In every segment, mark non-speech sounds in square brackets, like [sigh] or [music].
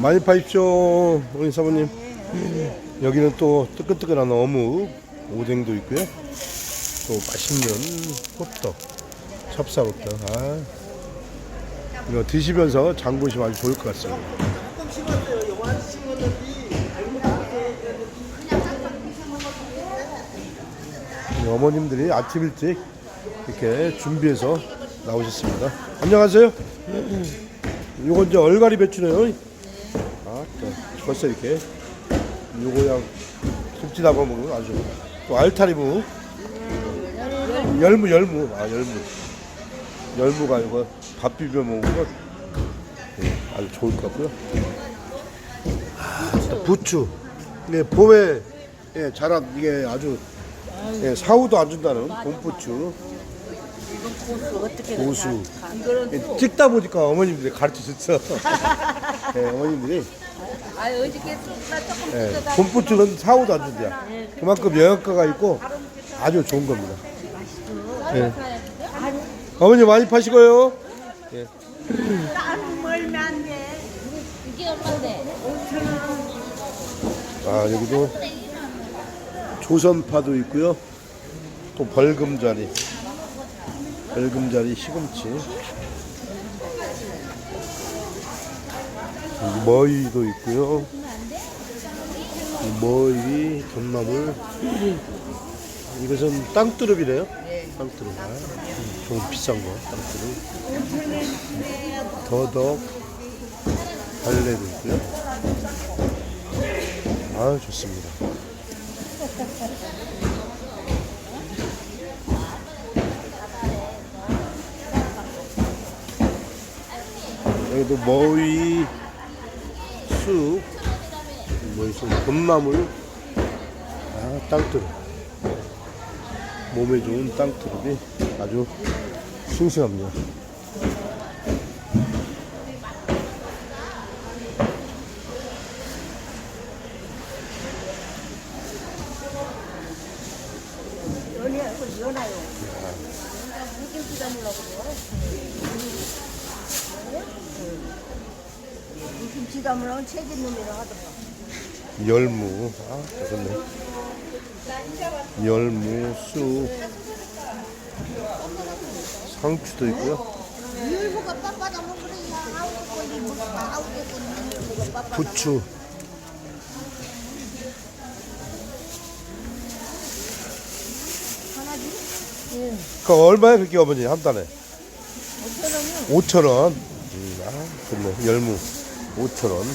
많이 파십시오 우리 사모님. 여기는 또 뜨끈뜨끈한 어묵 오뎅도 있고요. 또 맛있는 호떡 찹쌀호떡. 아. 이거 드시면서 장 보시면 아주 좋을 것 같습니다. 네, 어머님들이 아침 일찍 이렇게 준비해서 나오셨습니다. 안녕하세요. 요건 이제 얼갈이 배추네요 벌써 이렇게 요거랑 김치 담아 먹으면 아주 또 알타리무. 열무 열무. 아 열무. 열무가 이거 밥 비벼 먹으면 예, 아주 좋을 것 같고요. 아, 또 부추. 이게 봄에 예, 자란 이게 아주 예, 사후도 안 준다는 봄부추. 고수. 예, 찍다 보니까 어머님들이 가르쳐 줬어. [laughs] 예, 어머님들이 아 어저께 나 조금 예, 뜯어다 봄부추는 사후도 안 준대요. 그만큼 영양가가 있고 아주 좋은 겁니다. 예. 어머니 많이 파시고요. 예. 이게 얼마인데? 아 여기도 조선파도 있고요. 또 벌금자리, 벌금자리 시금치, 머위도 있고요. 머위, 돈나물. 이것은 땅두릅이래요. 땅두릅. 아, 음, 좀 비싼 거, 땅두릅. 더덕, 달래도 있고요. 아 좋습니다. 여기도 머위 쑥, 머위 쑥, 봄나물, 아 땅두릅. 몸에 좋은 땅두릅이 아주 싱싱합니다. 김치 담으려면 체진 놈이라 하더라. 열무, 아 좋네. 열무, 쑥, 상추도 있고요. 율무가 빳빳하면 그래. 아우도 걸리 뭐. 부추. 그 얼마야 그게 어머니 한 달에? 5천 원이요. 5천 원. 음, 아, 좋네. 열무 5천 원.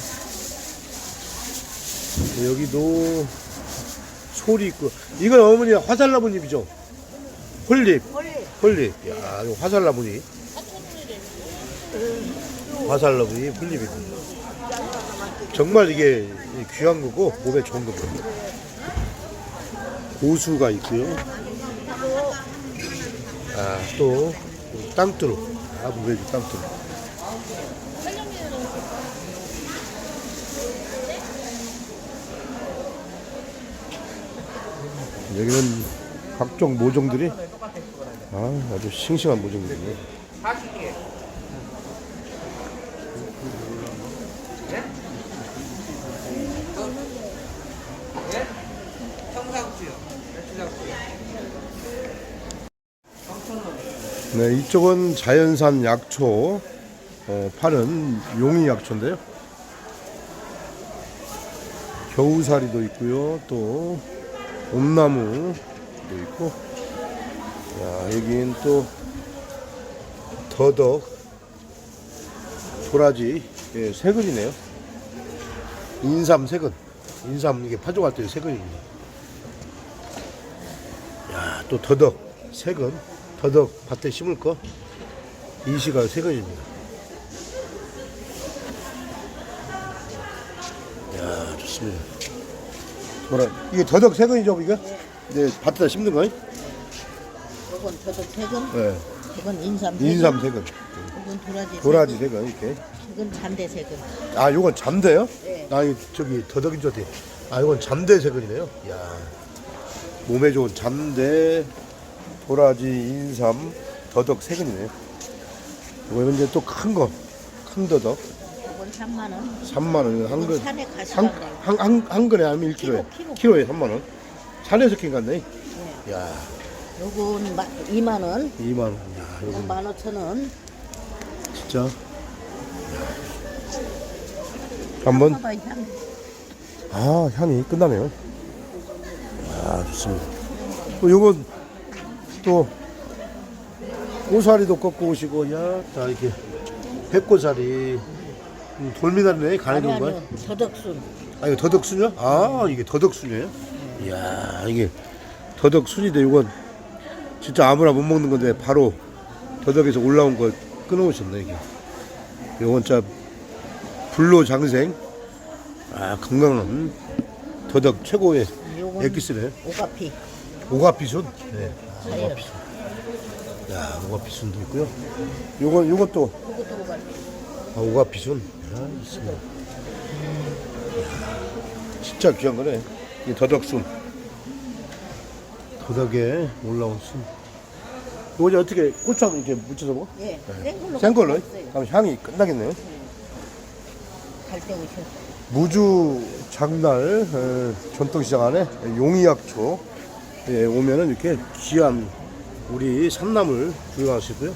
여기도 소리 있고 이건 어머니 화살나무잎이죠? 홀잎. 홀잎. 야, 이거 화살나무잎. 화살나무잎 홀잎입니다. 정말 이게 귀한 거고 몸에 좋은 겁니다. 고수가 있고요. 아, 또 땅두루. 아, 좋은 땅두루. 여기는 각종 모종들이 아, 아주 싱싱한 모종들이네. 네, 이쪽은 자연산 약초 어, 파는 용이 약초인데요. 겨우사리도 있고요. 또 옴나무도 있고. 야, 여긴 또 더덕, 도라지, 예, 세근이네요. 인삼 세근. 인삼 이게 파종할 때 세근입니다. 야, 또 더덕, 세근. 더덕 밭에 심을 거. 이 시가 세근입니다. 야, 좋습니다. 뭐라, 이게 더덕 세근이죠, 이거? 네, 밭에다 심는 거예요? 이건 저도 세금, 네. 이건 인삼 세금, 인삼 세근. 이건 도라지 도라지 세근, 이렇게. 세금, 이건 잔대 세금. 아, 요건 잠대요? 네. 아, 이 저기 더덕인 줄 알았더니. 아, 요건 잠대 세근이네요. 야 몸에 좋은 잠대, 도라지, 인삼, 더덕 세근이네요. 요거는 이제 또 큰 거, 큰 더덕. 이건 3만 원. 3만 원. 한 근. 산에 한, 가시라고. 한, 한, 한 근에 하면 1kg에. 키로, 키로. 키로에 3만 원. 산에서 킨 같네. 야, 요건 2만 원. 2만 원. 야, 이거 요건 15,000원. 진짜. 한번 봐봐, 향. 아 향이 끝나네요. 아 좋습니다. 또 요건 또 고사리도 꺾고 오시고 야 다 이렇게 백고사리 음, 돌미나리네 간에 아니? 아니요. 더덕순. 아 이거 더덕순이요? 아 이게 더덕순이에요? 이야 이게 더덕순인데 이건 진짜 아무나 못 먹는 건데 바로 더덕에서 올라온 걸 끊어오셨네 이게 이건 진짜 불로 장생 아 건강한 더덕 최고의 요건 엑기스네 오가피. 오가피순 네 사이로. 오가피순 야 오가피순도 있고요 요건 요것도 그것도 오가피. 아, 오가피순 아 있습니다 진짜 귀한 거네 이 더덕순 더덕에 올라온 순 이거 이제 어떻게 고추하고 이렇게 묻혀서 먹어? 예. 생걸로. 센 걸로? 없어요. 그럼 향이 끝나겠네요 갈때 오셔. 무주 장날 에, 전통시장 안에 용이약초 에 오면은 이렇게 귀한 우리 산나물 구경하시고요.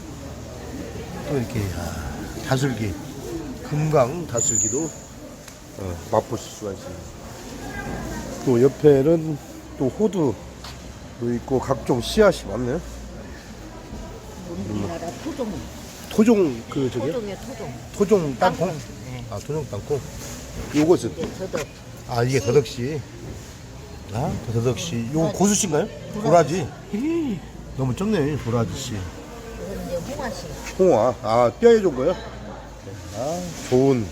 또 이렇게 아, 다슬기, 금강 다슬기도 어, 맛보실 수가 있습니다. 또 옆에는 또 호두도 있고 각종 씨앗이 많네요. 우리나라 토종. 토종 그 저기 토종이요, 토종. 토종 땅콩. 네. 아 토종 땅콩. 요것은 예, 더덕. 아 이게 더덕씨 아 더덕씨 요거 고수씨인가요? 도라지 너무 적네 이건 이제 홍화씨. 홍화 아 뼈에 좋은 거요? 아 좋은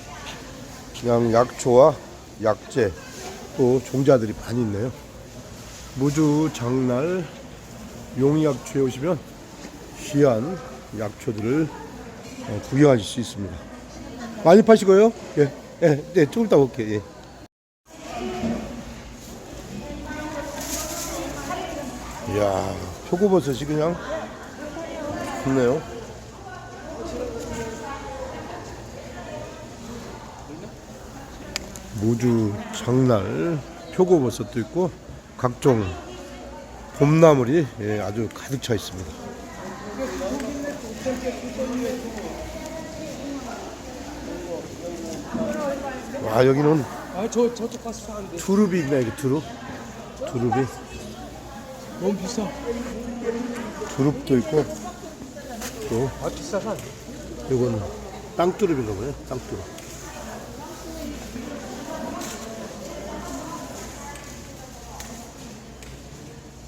그냥 약초와 약재 또 종자들이 많이 있네요 무주 장날 용약초에 오시면 귀한 약초들을 어, 구경하실 수 있습니다 많이 파시고요 예, 예, 네 조금 이따 볼게요 예. 이야, 표고버섯이 그냥 좋네요. 무주 장날 표고버섯도 있고 각종 봄나물이 예, 아주 가득 차 있습니다. 와 여기는 아, 저, 저쪽 가서 사는데. 두릅이 있네 여기 두릅 두릅이 너무 비싸. 두릅도 있고 또 아, 비싸서 안 돼. 이건 땅두릅인가 보네 땅두릅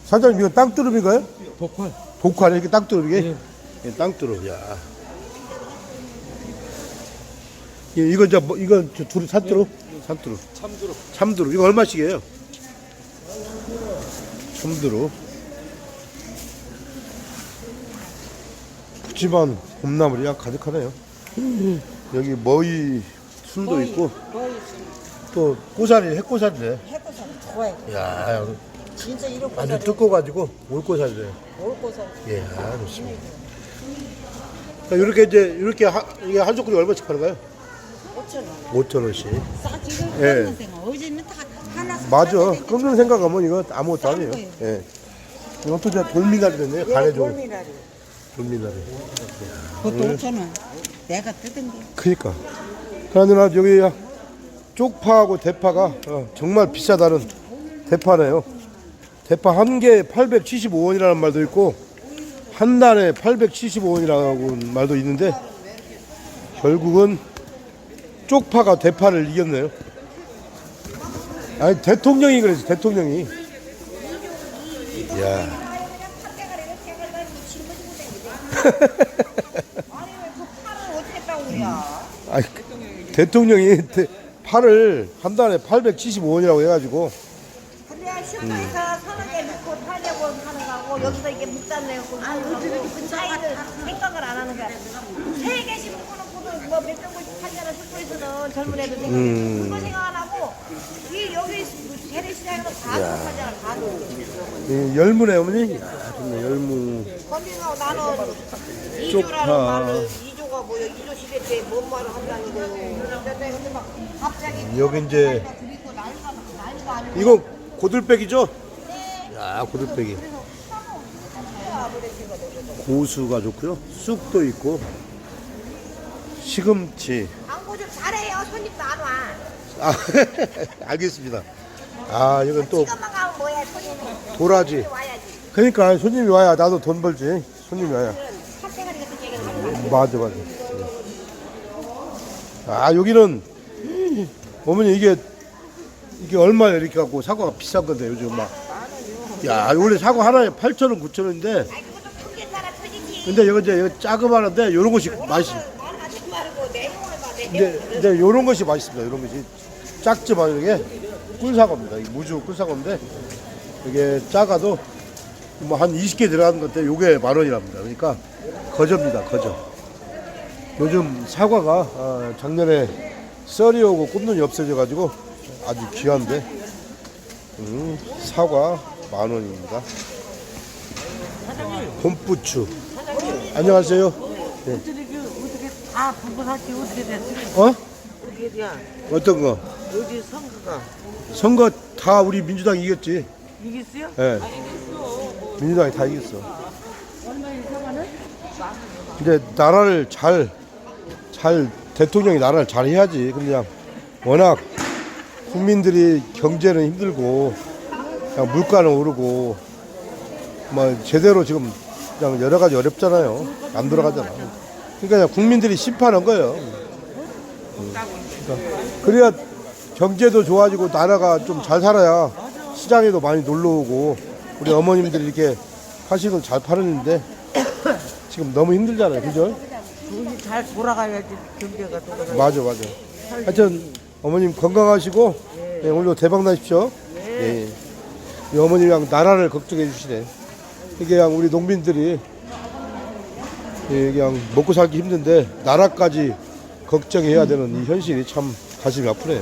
사장님 이거 땅두릅인가요? 복활. 독화네 이렇게 땅두릅이게? 예. 예, 땅두릅 야 예, 이거 저 뭐, 이거 저 두릅 산두릅? 산두릅 참두릅. 참두릅 이거 얼마씩이에요? 참두릅 푸짐한 봄나물이 야 가득하네요 여기 머위 순도 있고 또 꼬사리 핵꼬사리네 해고살 좋아요. 야 진짜 이런 아주 고사리 두꺼워가지고 올꼬사리네 올고사리 예, 아, 좋습니다. 이렇게 이제 이렇게 하, 이게 한 조각이 얼마씩 파는가요? 5천 원. 5천 원씩. 싸 지금 예. 끓는 생각. 어제는 다 하나. 맞아. 끓는 생각하면 이거 아무것도 싼 아니에요. 거예요. 예. 또 이제 돌미나리 됐네요. 예, 간에 좋은 돌미나리. 돌미나리. 그것도 5천 원. 내가 뜯은 게. 그니까. 그러나 여기 쪽파하고 대파가 어, 정말 비싸다는 대파네요. 대파 한 개에 875원이라는 말도 있고 한 단에 875원이라고 말도 있는데 결국은 쪽파가 대파를 이겼네요. 아니 대통령이 그랬어 대통령이. 야. [laughs] 아니, 대통령이 대- 팔을 한 단에 875원이라고 해가지고 서너 개 넣고 팔려고 하는 거하고 여기서 이게 묵단 내고 아 그 차이를 생각을 안 하는 거야 세 개씩 묶어놓고도 뭐 몇백 원씩 팔잖아 슈퍼에서는 젊은 애들 음. 그거 생각 안 하고 이 여기 재래 시장에서 다 팔잖아 다 이 열무네 어머니. 야, 좋네 열무. 거기서 나는 쪽파. 이조라는 말을 이조가 뭐 이조 시대 때 뭔 말을 한다는 거요. 근데 막 갑자기 여기 이제 아니고 이거 고들빼기죠? 야 고들빼기 고수가 좋고요 쑥도 있고 시금치 광고 좀 잘해요. 손님도 안 와. 아 [laughs] 알겠습니다 아 이건 또 지금만 가면 뭐야 손님이 도라지 와야지. 그러니까 손님이 와야 나도 돈 벌지 손님이 와야 핫대가리 같은 얘기를 하는 거야. 맞아 맞아 아 여기는 어머니 이게 이게 얼마예요 이렇게 갖고 사과가 비싼 건데 요즘 막 야 원래 사과 하나에 8,000원 9,000원인데. 아이 그것도 큰게 따라 터지지. 근데 이거 이제 이거 자그마한데 요런 것이 맛있 말고 내용을 봐. 내용. 근데 근데 요런 것이 맛있습니다. 요런 것이. 작지만 이게. 꿀사과입니다. 이게 무주 꿀사과인데 이게 작아도 뭐 한 20개 들어가는 건데 요게 만 원이랍니다. 그러니까 거저입니다 거저. 요즘 사과가 아, 작년에 썰이 오고 꽃눈이 없어져 가지고 아주 귀한데 음, 사과 만 원입니다 곰부추 안녕하세요 다 어떻게 됐어? 어? 어떻게 돼? 어떤 거? 요즘 선거가 선거 다 우리 민주당 이겼지. 이겼어요? 예. 민주당이 다 이겼어. 근데 나라를 잘, 잘, 대통령이 나라를 잘 해야지. 그냥 워낙 국민들이 경제는 힘들고, 그냥 물가는 오르고, 뭐 제대로 지금 그냥 여러 가지 어렵잖아요. 안 돌아가잖아. 그러니까 그냥 국민들이 심판한 거예요. 음. 그러니까 그래야 경제도 좋아지고 나라가 좀 잘 살아야 시장에도 많이 놀러 오고 우리 어머님들이 이렇게 하시는 잘 팔았는데 지금 너무 힘들잖아요. 그죠? 돈이 잘 돌아가야지 경제가 돌아가. 맞아, 맞아. 하여튼 어머님 건강하시고 예, 오늘도 대박 나십시오. 예. 이 어머님이 그냥 나라를 걱정해 주시네. 이게 그냥 우리 농민들이 예, 그냥 먹고 살기 힘든데 나라까지 걱정해야 되는 이 현실이 참 가슴이 아프네.